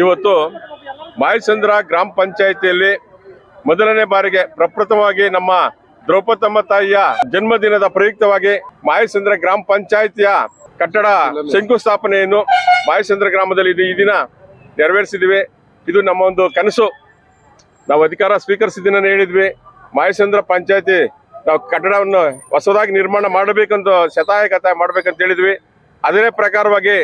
ಇವತ್ತು ಮಾಯಸಂದ್ರ ಗ್ರಾಮ ಪಂಚಾಯಿತಿಯಲ್ಲಿ ಮೊದಲನೇ ಬಾರಿಗೆ ಪ್ರಪ್ರಥಮವಾಗಿ ನಮ್ಮ ದ್ರೌಪದಮ್ಮ ತಾಯಿಯ ಜನ್ಮದಿನದ ಪ್ರಯುಕ್ತವಾಗಿ ಮಾಯಸಂದ್ರ ಗ್ರಾಮ ಪಂಚಾಯಿತಿಯ ಕಟ್ಟಡ ಶಂಕುಸ್ಥಾಪನೆಯನ್ನು ಮಾಯಸಂದ್ರ ಗ್ರಾಮದಲ್ಲಿ ಇದು ಈ ದಿನ ನೆರವೇರಿಸಿದ್ವಿ. ಇದು ನಮ್ಮ ಒಂದು ಕನಸು. ನಾವು ಅಧಿಕಾರ ಸ್ವೀಕರಿಸಿದ ಹೇಳಿದ್ವಿ. ಮಾಯಸಂದ್ರ ಪಂಚಾಯತಿ ನಾವು ಕಟ್ಟಡವನ್ನು ಹೊಸದಾಗಿ ನಿರ್ಮಾಣ ಮಾಡಬೇಕಂತ ಶತಾಯಕತಾಯ ಮಾಡ್ಬೇಕಂತ ಹೇಳಿದ್ವಿ. ಅದೇ ಪ್ರಕಾರವಾಗಿ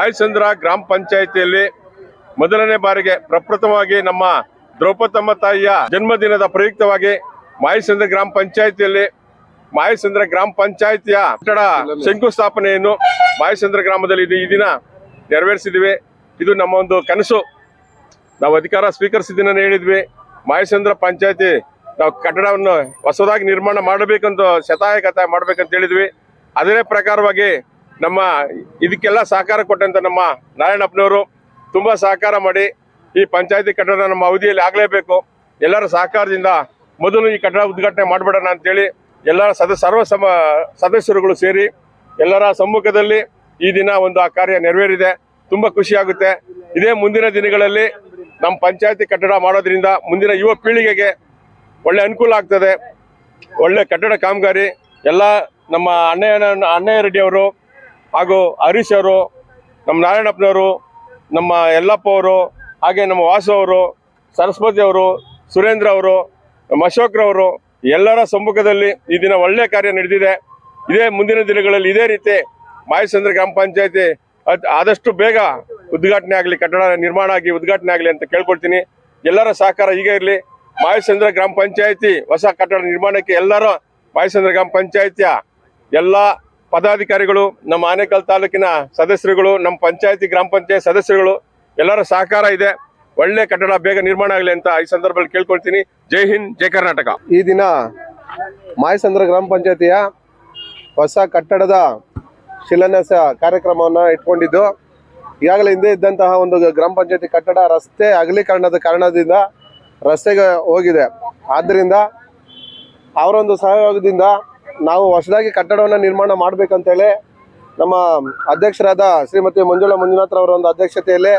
ಮಾಯಸಂದ್ರ ಗ್ರಾಮ ಪಂಚಾಯಿತಿಯಲ್ಲಿ ಮೊದಲನೇ ಬಾರಿಗೆ ಪ್ರಪ್ರಥಮವಾಗಿ ನಮ್ಮ ದ್ರೌಪದಮ್ಮ ತಾಯಿಯ ಜನ್ಮದಿನದ ಪ್ರಯುಕ್ತವಾಗಿ ಮಾಯಸಂದ್ರ ಗ್ರಾಮ ಪಂಚಾಯಿತಿಯಲ್ಲಿ ಮಾಯಸಂದ್ರ ಗ್ರಾಮ ಪಂಚಾಯಿತಿಯ ಕಟ್ಟಡ ಶಂಕುಸ್ಥಾಪನೆಯನ್ನು ಮಾಯಸಂದ್ರ ಗ್ರಾಮದಲ್ಲಿ ಈ ದಿನ ನೆರವೇರಿಸಿದ್ವಿ. ಇದು ನಮ್ಮ ಒಂದು ಕನಸು. ನಾವು ಅಧಿಕಾರ ಸ್ವೀಕರಿಸಿದ ಹೇಳಿದ್ವಿ. ಮಾಯಸಂದ್ರ ಪಂಚಾಯತಿ ನಾವು ಕಟ್ಟಡವನ್ನು ಹೊಸದಾಗಿ ನಿರ್ಮಾಣ ಮಾಡಬೇಕಂತ ಶತಾಯಗತಾಯ ಮಾಡ್ಬೇಕಂತ ಹೇಳಿದ್ವಿ. ಅದೇ ಪ್ರಕಾರವಾಗಿ ನಮ್ಮ ಇದಕ್ಕೆಲ್ಲ ಸಹಕಾರ ಕೊಟ್ಟಂತ ನಮ್ಮ ನಾರಾಯಣಪ್ಪನವರು ತುಂಬಾ ಸಹಕಾರ ಮಾಡಿ ಈ ಪಂಚಾಯತಿ ಕಟ್ಟಡ ನಮ್ಮ ಅವಧಿಯಲ್ಲಿ ಆಗಲೇಬೇಕು. ಎಲ್ಲರ ಸಹಕಾರದಿಂದ ಮೊದಲು ಈ ಕಟ್ಟಡ ಉದ್ಘಾಟನೆ ಮಾಡಬೇಡೋಣ ಅಂತೇಳಿ ಎಲ್ಲ ಸದ, ಸರ್ವ ಸಮ, ಸದಸ್ಯರುಗಳು ಸೇರಿ ಎಲ್ಲರ ಸಮ್ಮುಖದಲ್ಲಿ ಈ ದಿನ ಒಂದು ಆ ಕಾರ್ಯ ನೆರವೇರಿದೆ. ತುಂಬಾ ಖುಷಿ ಆಗುತ್ತೆ. ಇದೇ ಮುಂದಿನ ದಿನಗಳಲ್ಲಿ ನಮ್ಮ ಪಂಚಾಯತಿ ಕಟ್ಟಡ ಮಾಡೋದ್ರಿಂದ ಮುಂದಿನ ಯುವ ಪೀಳಿಗೆಗೆ ಒಳ್ಳೆ ಅನುಕೂಲ ಆಗ್ತದೆ. ಒಳ್ಳೆ ಕಟ್ಟಡ ಕಾಮಗಾರಿ, ಎಲ್ಲ ನಮ್ಮ ಅಣ್ಣಯ್ಯ ಅಣ್ಣಯ್ಯ ರೆಡ್ಡಿ ಅವರು ಹಾಗೂ ಹರೀಶ್ ಅವರು, ನಮ್ಮ ನಾರಾಯಣಪ್ಪನವರು, ನಮ್ಮ ಯಲ್ಲಪ್ಪ ಅವರು, ಹಾಗೆ ನಮ್ಮ ವಾಸು ಅವರು, ಸರಸ್ವತಿ ಅವರು, ಸುರೇಂದ್ರ ಅವರು, ನಮ್ಮ ಅಶೋಕ್ರವರು ಎಲ್ಲರ ಸಮ್ಮುಖದಲ್ಲಿ ಈ ದಿನ ಒಳ್ಳೆ ಕಾರ್ಯ ನಡೆದಿದೆ. ಇದೇ ಮುಂದಿನ ದಿನಗಳಲ್ಲಿ ಇದೇ ರೀತಿ ಮಾಯಸಂದ್ರ ಗ್ರಾಮ ಪಂಚಾಯತಿ ಆದಷ್ಟು ಬೇಗ ಉದ್ಘಾಟನೆ ಆಗಲಿ, ಕಟ್ಟಡ ನಿರ್ಮಾಣ ಆಗಿ ಉದ್ಘಾಟನೆ ಆಗಲಿ ಅಂತ ಕೇಳ್ಕೊಳ್ತೀನಿ. ಎಲ್ಲರ ಸಹಕಾರ ಈಗ ಇರಲಿ. ಮಾಯಸಂದ್ರ ಗ್ರಾಮ ಪಂಚಾಯತಿ ಹೊಸ ಕಟ್ಟಡ ನಿರ್ಮಾಣಕ್ಕೆ ಎಲ್ಲರೂ ಮಾಯಸಂದ್ರ ಗ್ರಾಮ ಪಂಚಾಯತಿಯ ಎಲ್ಲ ಪದಾಧಿಕಾರಿಗಳು, ನಮ್ಮ ಆನೇಕಲ್ ತಾಲೂಕಿನ ಸದಸ್ಯರುಗಳು, ನಮ್ಮ ಪಂಚಾಯತಿ ಗ್ರಾಮ ಪಂಚಾಯತ್ ಸದಸ್ಯರುಗಳು, ಎಲ್ಲರ ಸಹಕಾರ ಇದೆ. ಒಳ್ಳೆ ಕಟ್ಟಡ ಬೇಗ ನಿರ್ಮಾಣ ಆಗಲಿ ಅಂತ ಈ ಸಂದರ್ಭದಲ್ಲಿ ಕೇಳ್ಕೊಳ್ತೀನಿ. ಜೈ ಹಿಂದ್, ಜೈ ಕರ್ನಾಟಕ. ಈ ದಿನ ಮಾಯಸಂದ್ರ ಗ್ರಾಮ ಪಂಚಾಯತಿಯ ಹೊಸ ಕಟ್ಟಡದ ಶಿಲಾನ್ಯಾಸ ಕಾರ್ಯಕ್ರಮವನ್ನು ಇಟ್ಕೊಂಡಿದ್ದು. ಈಗಾಗಲೇ ಹಿಂದೆ ಇದ್ದಂತಹ ಒಂದು ಗ್ರಾಮ ಪಂಚಾಯತಿ ಕಟ್ಟಡ ರಸ್ತೆ ಅಗಲೀಕರಣದ ಕಾರಣದಿಂದ ರಸ್ತೆಗೆ ಹೋಗಿದೆ. ಆದ್ದರಿಂದ ಅವರೊಂದು ಸಹಯೋಗದಿಂದ ನಾವು ಹೊಸದಾಗಿ ಕಟ್ಟಡವನ್ನು ನಿರ್ಮಾಣ ಮಾಡಬೇಕಂತೇಳಿ ನಮ್ಮ ಅಧ್ಯಕ್ಷರಾದ ಶ್ರೀಮತಿ ಮಂಜುಳಾ ಮಂಜುನಾಥ್ರವರ ಒಂದು ಅಧ್ಯಕ್ಷತೆಯಲ್ಲಿ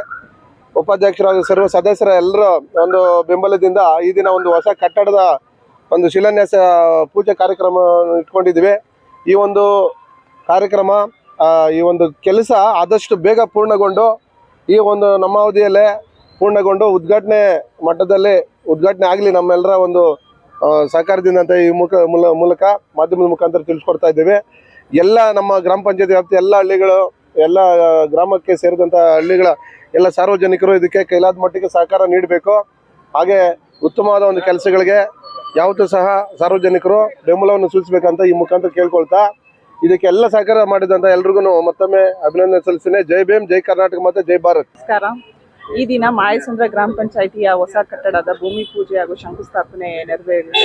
ಉಪಾಧ್ಯಕ್ಷರಾದ ಸರ್ವ ಸದಸ್ಯರ ಎಲ್ಲರ ಒಂದು ಬೆಂಬಲದಿಂದ ಈ ದಿನ ಒಂದು ಹೊಸ ಕಟ್ಟಡದ ಒಂದು ಶಿಲಾನ್ಯಾಸ ಪೂಜೆ ಕಾರ್ಯಕ್ರಮ ಇಟ್ಕೊಂಡಿದ್ವಿ ಈ ಒಂದು ಕಾರ್ಯಕ್ರಮ ಈ ಒಂದು ಕೆಲಸ ಆದಷ್ಟು ಬೇಗ ಪೂರ್ಣಗೊಂಡು ಈ ಒಂದು ನಮ್ಮ ಅವಧಿಯಲ್ಲೇ ಪೂರ್ಣಗೊಂಡು ಉದ್ಘಾಟನೆ ಮಟ್ಟದಲ್ಲಿ ಉದ್ಘಾಟನೆ ಆಗಲಿ ನಮ್ಮೆಲ್ಲರ ಒಂದು ಸಹಕಾರದಿಂದ ಅಂತ ಈ ಮುಖ ಮೂಲ- ಮೂಲಕ ಮಾಧ್ಯಮದ ಮುಖಾಂತರ ತಿಳಿಸ್ಕೊಡ್ತಾ ಇದ್ದೇವೆ. ಎಲ್ಲ ನಮ್ಮ ಗ್ರಾಮ ಪಂಚಾಯತ್ ವ್ಯಾಪ್ತಿ ಎಲ್ಲ ಹಳ್ಳಿಗಳು, ಎಲ್ಲ ಗ್ರಾಮಕ್ಕೆ ಸೇರಿದಂಥ ಹಳ್ಳಿಗಳ ಎಲ್ಲ ಸಾರ್ವಜನಿಕರು ಇದಕ್ಕೆ ಕೈಲಾದ ಮಟ್ಟಿಗೆ ಸಹಕಾರ ನೀಡಬೇಕು. ಹಾಗೆ ಉತ್ತಮವಾದ ಒಂದು ಕೆಲಸಗಳಿಗೆ ಯಾವತ್ತೂ ಸಹ ಸಾರ್ವಜನಿಕರು ಬೆಂಬಲವನ್ನು ಸೂಚಿಸಬೇಕಂತ ಈ ಮುಖಾಂತರ ಕೇಳ್ಕೊಳ್ತಾ ಇದಕ್ಕೆ ಎಲ್ಲ ಸಹಕಾರ ಮಾಡಿದಂತ ಎಲ್ರಿಗೂ ಮತ್ತೊಮ್ಮೆ ಅಭಿನಂದನೆ ಸಲ್ಲಿಸ್ತೇನೆ. ಜೈ ಭೀಮ್, ಜೈ ಕರ್ನಾಟಕ ಮತ್ತೆ ಜೈ ಭಾರತ್. ನಮಸ್ಕಾರ. ಈ ದಿನ ಮಾಯಸಂದ್ರ ಗ್ರಾಮ ಪಂಚಾಯಿತಿಯ ಹೊಸ ಕಟ್ಟಡದ ಭೂಮಿ ಪೂಜೆ ಹಾಗೂ ಶಂಕುಸ್ಥಾಪನೆ ನೆರವೇರಿದೆ.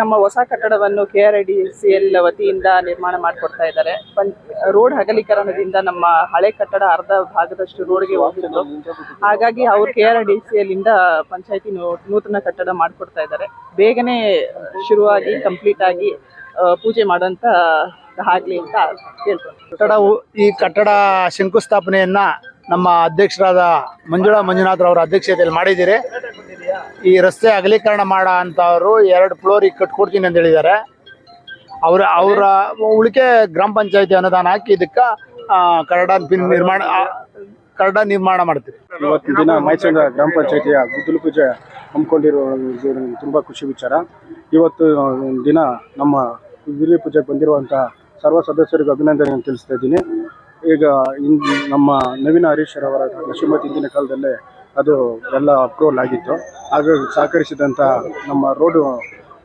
ನಮ್ಮ ಹೊಸ ಕಟ್ಟಡವನ್ನು K R D C L ವತಿಯಿಂದ ನಿರ್ಮಾಣ ಮಾಡಿಕೊಡ್ತಾ ಇದ್ದಾರೆ. ಪಂ, ರೋಡ್ ಹಗಲೀಕರಣದಿಂದ ನಮ್ಮ ಹಳೆ ಕಟ್ಟಡ ಅರ್ಧ ಭಾಗದಷ್ಟು ರೋಡ್ಗೆ ಹೋಗಿದ್ದು ಹಾಗಾಗಿ ಅವರು K R D C L panchayat ನೂತನ ಕಟ್ಟಡ ಮಾಡಿಕೊಡ್ತಾ ಇದ್ದಾರೆ. ಬೇಗನೆ ಶುರುವಾಗಿ ಕಂಪ್ಲೀಟ್ ಆಗಿ ಪೂಜೆ ಮಾಡೋಂಥ ಆಗಲಿ ಅಂತ ಹೇಳ್ತಾರೆ ಕಟ್ಟಡವು ಈ ಕಟ್ಟಡ ಶಂಕುಸ್ಥಾಪನೆಯನ್ನ ನಮ್ಮ ಅಧ್ಯಕ್ಷರಾದ ಮಂಜುಳಾ ಮಂಜುನಾಥ್ ಅವರ ಅಧ್ಯಕ್ಷತೆಯಲ್ಲಿ ಮಾಡಿದ್ದೀರಿ. ಈ ರಸ್ತೆ ಅಗಲೀಕರಣ ಅಂತ ಅವರು ಎರಡು ಫ್ಲೋರ್ ಈಗ ಕಟ್ಕೊಡ್ತೀನಿ ಅಂತ ಹೇಳಿದ್ದಾರೆ. ಅವರ ಅವರ ಉಳಿಕೆ ಗ್ರಾಮ ಪಂಚಾಯತಿ ಅನುದಾನ ಹಾಕಿ ಇದಕ್ಕೆ ಪಿನ್ ನಿರ್ಮಾಣ ಕರಡ ನಿರ್ಮಾಣ ಮಾಡ್ತೀವಿ. ಇವತ್ತಿನ ದಿನ ಮೈಸೂರು ಗ್ರಾಮ ಪಂಚಾಯತಿಯ ಗುದ್ದಲು ಪೂಜೆ ಹಮ್ಮಿಕೊಂಡಿರುವ ತುಂಬ ಖುಷಿ ವಿಚಾರ. ಇವತ್ತು ದಿನ ನಮ್ಮ ಗುದ್ದಲಿ ಪೂಜೆಗೆ ಬಂದಿರುವಂತಹ ಸರ್ವ ಸದಸ್ಯರಿಗೂ ಅಭಿನಂದನೆ ತಿಳಿಸ್ತಾ ಇದ್ದೀನಿ. ಈಗ ನಮ್ಮ ನವೀನ ಹರೀಶ್ ಅವರ ಶ್ರೀಮತಿ ಹಿಂದಿನ ಕಾಲದಲ್ಲೇ ಅದು ಎಲ್ಲ ಅಪ್ರೂವಲ್ ಆಗಿತ್ತು. ಹಾಗಾಗಿ ಸಹಕರಿಸಿದಂಥ ನಮ್ಮ ರೋಡು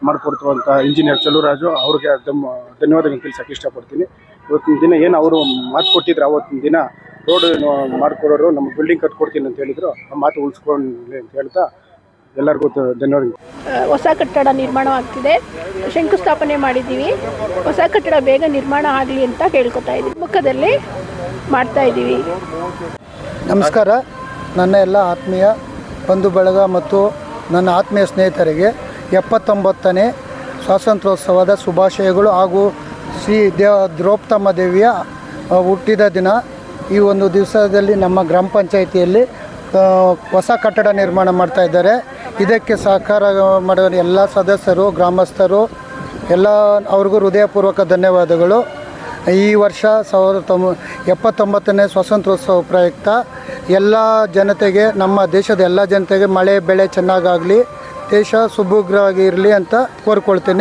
ಮಾಡಿಕೊಡ್ತಿರುವಂಥ ಇಂಜಿನಿಯರ್ ಚಲುರಾಜು ಅವ್ರಿಗೆ ತಮ್ಮ ಧನ್ಯವಾದಗಳನ್ನು ತಿಳಿಸೋಕೆ ಇಷ್ಟಪಡ್ತೀನಿ. ಇವತ್ತಿನ ದಿನ ಏನು ಅವರು ಮಾತು ಕೊಟ್ಟಿದ್ರು ಅವತ್ತಿನ ದಿನ ರೋಡ್ ಮಾಡಿಕೊಡೋರು ನಮ್ಮ ಬಿಲ್ಡಿಂಗ್ ಕಟ್ಕೊಡ್ತೀನಿ ಅಂತ ಹೇಳಿದರು. ಆ ಮಾತು ಉಳಿಸ್ಕೊಂಡ್ಲಿ ಅಂತ ಹೇಳ್ತಾ ಎಲ್ಲರಿಗೂ ತ- ಹೊಸ ಕಟ್ಟಡ ನಿರ್ಮಾಣ ಆಗ್ತಿದೆ ಶಂಕುಸ್ಥಾಪನೆ ಮಾಡಿದ್ದೀವಿ. ಹೊಸ ಕಟ್ಟಡ ಬೇಗ ನಿರ್ಮಾಣ ಆಗಲಿ ಅಂತ ಕೇಳ್ಕೊತಾ ಇದ್ದೀವಿ. ಮುಖದಲ್ಲಿ ಮಾಡ್ತಾ ಇದ್ದೀವಿ. ನಮಸ್ಕಾರ. ನನ್ನ ಎಲ್ಲ ಆತ್ಮೀಯ ಬಂಧು ಬಳಗ ಮತ್ತು ನನ್ನ ಆತ್ಮೀಯ ಸ್ನೇಹಿತರಿಗೆ ಎಪ್ಪತ್ತೊಂಬತ್ತನೇ ಸ್ವಾತಂತ್ರ್ಯೋತ್ಸವದ ಶುಭಾಶಯಗಳು ಹಾಗೂ ಶ್ರೀ ದೇವ ದ್ರೌಪದಮ್ಮ ದೇವಿಯ ಹುಟ್ಟಿದ ದಿನ. ಈ ಒಂದು ದಿವಸದಲ್ಲಿ ನಮ್ಮ ಗ್ರಾಮ ಪಂಚಾಯಿತಿಯಲ್ಲಿ ಹೊಸ ಕಟ್ಟಡ ನಿರ್ಮಾಣ ಮಾಡ್ತಾ ಇದ್ದಾರೆ. ಇದಕ್ಕೆ ಸಹಕಾರ ಮಾಡುವ ಎಲ್ಲ ಸದಸ್ಯರು, ಗ್ರಾಮಸ್ಥರು, ಎಲ್ಲ ಅವ್ರಿಗೂ ಹೃದಯಪೂರ್ವಕ ಧನ್ಯವಾದಗಳು. ಈ ವರ್ಷ ಸಾವಿರದ ತೊಂಬ ಎಪ್ಪತ್ತೊಂಬತ್ತನೇ ಸ್ವಾತಂತ್ರ್ಯೋತ್ಸವ ಪ್ರಯುಕ್ತ ಎಲ್ಲ ಜನತೆಗೆ, ನಮ್ಮ ದೇಶದ ಎಲ್ಲ ಜನತೆಗೆ ಮಳೆ, ಬೆಳೆ ಚೆನ್ನಾಗಾಗಲಿ, ದೇಶ ಸುಭದ್ರವಾಗಿ ಇರಲಿ ಅಂತ ಕೋರ್ಕೊಳ್ತೀನಿ.